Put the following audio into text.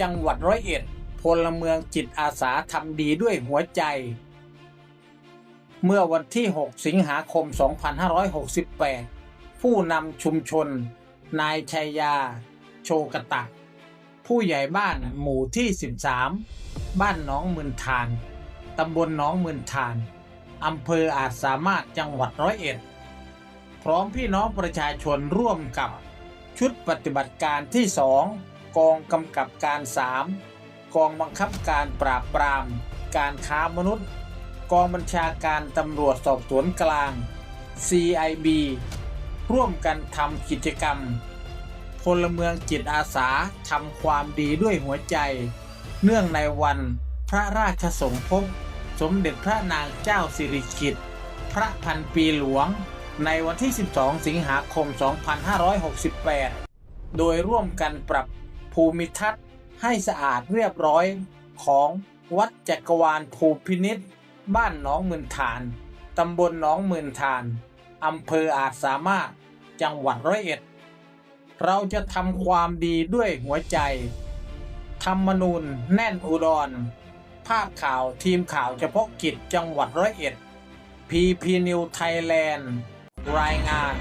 จังหวัดร้อยเอ็ดพลเมืองจิตอาสาทำดีด้วยหัวใจ เมื่อวันที่ 6 สิงหาคม 2568 ผู้นำชุมชน นายชัยยา โชกตะ ผู้ใหญ่บ้านหมู่ที่ 13 บ้านหน้องมืนทานตำบลหน้องมืนทานอำเภออาจสามารถจังหวัดร้อยเอ็ด พร้อมพี่น้องประชาชนร่วมกับชุดปฏิบัติการที่2 กองกำกับการ 3 กองบังคับการปราบปราม การค้ามนุษย์ กองบัญชาการตำรวจสอบสวนกลาง CIB ร่วมกันทำกิจกรรม พลเมืองจิตอาสาทำความดีด้วยหัวใจ เนื่องในวันพระราชสมภพสมเด็จพระนางเจ้าสิริกิติ์พระพันปีหลวง ในวันที่ 12 สิงหาคม 2568 โดยร่วมกันปรับ ภูมิทัศน์ ให้สะอาดเรียบร้อยของวัดจักรวาลภูพินิษบ้านหนองหมื่นฐาน ตำบลหนองหมื่นฐาน อำเภออาจสามารถ จังหวัดร้อยเอ็ด เราจะทำความดีด้วยหัวใจ ธรรมนูญแน่นอุดร ภาพข่าวทีมข่าวเฉพาะกิจจังหวัดร้อยเอ็ดพีพีนิวไทยแลนด์รายงาน